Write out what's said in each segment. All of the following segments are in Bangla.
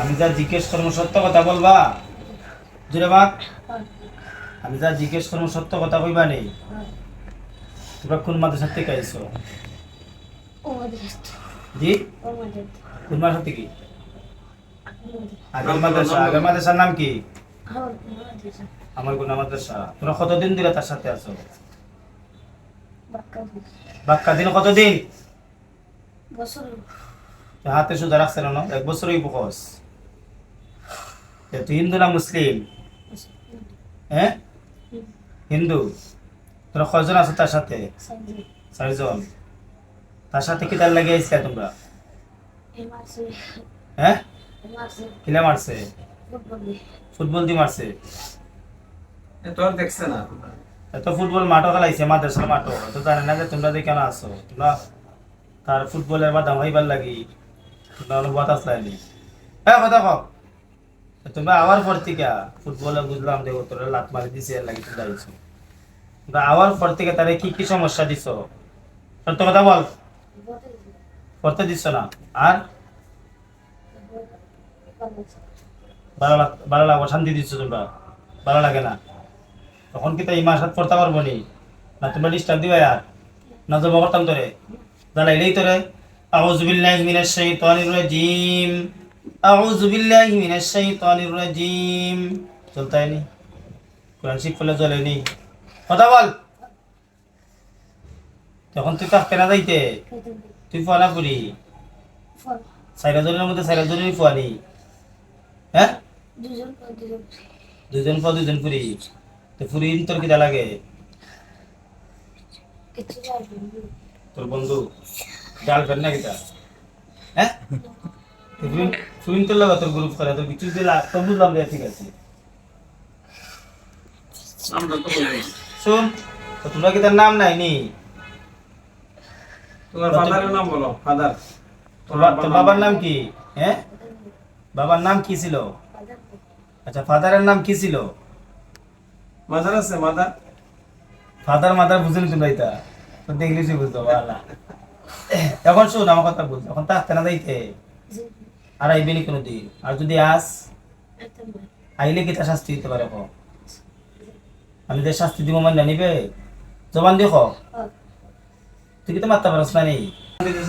আমি যা জিজ্ঞেস করব সত্য কথা বলবা? জুড়ে বাক আমি যা জিজ্ঞেস করব সত্য কথা কইবা নেই? তোমরা কোন মাদ্রাসা থেকে আইছো? জি? কোন মাদ্রাসা থেকে? আগের মাদ্রাসা আগের মাদ্রাসার নাম কি? আমার কোন মাদ্রাসা। তোমরা কতদিন দিলে তার সাথে আছো? বাক্কা দিন। কতদিন? হাতে সুদা রাখছে না এক বছরই বকস তুই হিন্দু না মুসলিম? হ্যাঁ হিন্দু। তোরা কয়জন আছো তার সাথে? চারজন। তার সাথে কি তার লাগে আইসা তোমরা? হ্যাঁ কিলা মারছে? ফুটবল দিয়ে মারছে। তোর দেখছে না এত ফুটবল মাঠও খেলাইছে মাদ্রাসার মাঠও। তো জানে না যে তোমরা যে কেন আছো। তোমরা তার ফুটবলের বা দাম হইবার লাগি। তোমরা অনেক বাতাস লাইনি হ্যাঁ কথা কও। তোমরা আওয়ার পর ফুটবলে বুঝলাম দেখো তোরা লাত মারি দিছে, এর লাগি তোমরা আইছো। তোমরা আওয়ার পর তারে কি কি সমস্যা দিছো? সত্য কথা বল। পড়তে দিছ না। আর? ভালো লাগ, ভালো লাগো, শান্তি দিচ্ছ তোমরা। ভালো লাগে না। তখন কি তাই মার সাথে পড়তে পারব নি? না তোমরা ডিস্টার্ব দিবে আর? না জমা করতাম তোরে? দাঁড়াইলেই তোরে। আউজবিল্লাহ মিনাশ শাইতানির রাজিম। আউযু বিল্লাহি মিনাশ শাইতানির রাজিম চলতা নেই কোরআন শিখ ফেলে চলে নেই কথা বল। তখন তুই থাকতে না যাইতে? তুই ফোয়ানা করি। সাইরা জনের মধ্যে সাইরা জনের ফোয়ানি। হ্যাঁ? দুজন ফোয়া দুজন। ফুরি তো ফুরি তোর কিটা লাগে? তোর বন্ধু। ডাল ফেন না কিটা? হ্যাঁ? ফুরিন তোর লাগে তোর গ্রুপ করে তোর কিছু দিলা তো বুঝলাম যে ঠিক আছে। আমরা তো বলি শুন তো তোমরা কি তার নাম নাই নি তোমার ফাদারের নাম বলো ফাদার তোমার তোর বাবার নাম কি? হ্যাঁ? বাবার নাম কি ছিল? আচ্ছা ফাদারের নাম কি ছিল? মাদার আছে মাদার। ফাদার মাদার বুঝেনি তোমরা এটা? তো দেখলে তুই বুঝতে পারলা এখন শোন আমার কথা বুঝ এখন থাকতে না যাইতে। আর আইবে নি কোনোদিন আর যদি আস আইলে কি তার শাস্তি দিতে পারে আমি যে শাস্তি দিব মানে নিবে? জবান দেখো তুই কি তো মারতে পারস না নেই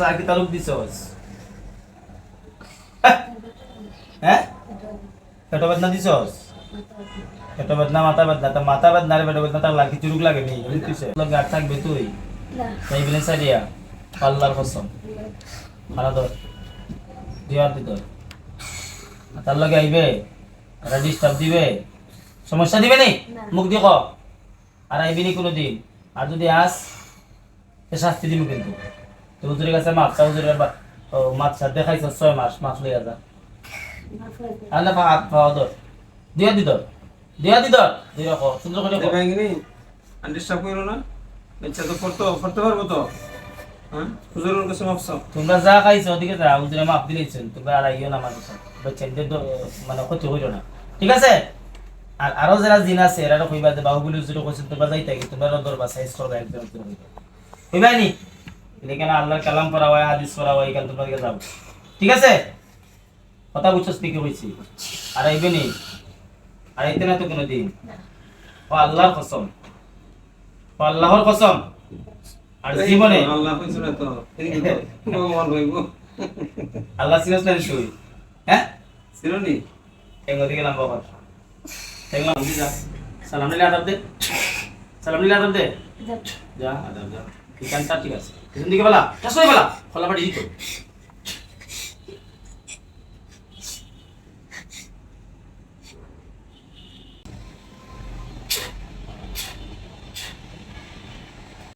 আর কি তালুক দিছস? হ্যাঁ? পেটো বেদনা দিছস? পেটো বেদনা মাথা বেদনা তা মাথা বেদনা রে পেটো বেদনা তার লাগি চুরুক লাগে নেই নি বুঝছিস লগে আর থাকবে তুই? তাই বিলে সারিয়া আল্লাহর কসম। খানা ধর। দিয়া দি ধর তার লগে আইবে আর ডিস্টার্ব দিবে। সমস্যা দিবে নি? মুখ দিয়ে ক। আর আইবি নি কোনোদিন। আর যদি আস সে শাস্তি দিবে কিন্তু। তো হুজুরের কাছে মাছ চা হুজুরের সাথে দেখাইছ ছয় মাস মাছ লইয়া যা। আল্লাহ পা হাত পাওয়া ধর। দিয়া দি ধর। দিয়া দি ধর। দিয়া ক। সুন্দর করে আন্ডিস্টার্ব করো না। ইচ্ছা তো করতে করতে পারব তো? হুজুরের কাছে মাপছো তোমরা যা খাইছো ওদিকে যা হুজুরে মাপ দিলেছেন তোমরা আর মানে ক্ষতি হইল না। ঠিক আছে? আর আরও যারা আছে এরা যে বাহুগুলি হুজুরে কইছেন, তোমরা যাইতে কি তোমরা দরবা সাইজ করবা হইবা কইবা কালাম পড়া হয়, হাদিস পড়া হয়, এখানে তোমরা ঠিক আছে? কথা বুঝছস কি কি হইছি আর আইবে নি? কোনোদিন? ও আল্লাহর কসম। ও আল্লাহর কসম। আর জীবনে আল্লাহ কইছো না তো ভগবান হইব। আল্লাহ সিনাস না শুই হ্যাঁ? সিরনি টেঙ্গো দিকে নাম বাবা টেঙ্গো আমি যা। সালাম নিলে আদাব দে। সালাম নিলে আদাব দে। যা আদাব যা। ঠিক আছে। পিছন দিকে বলা টাসই বলা খোলা পাটি দিত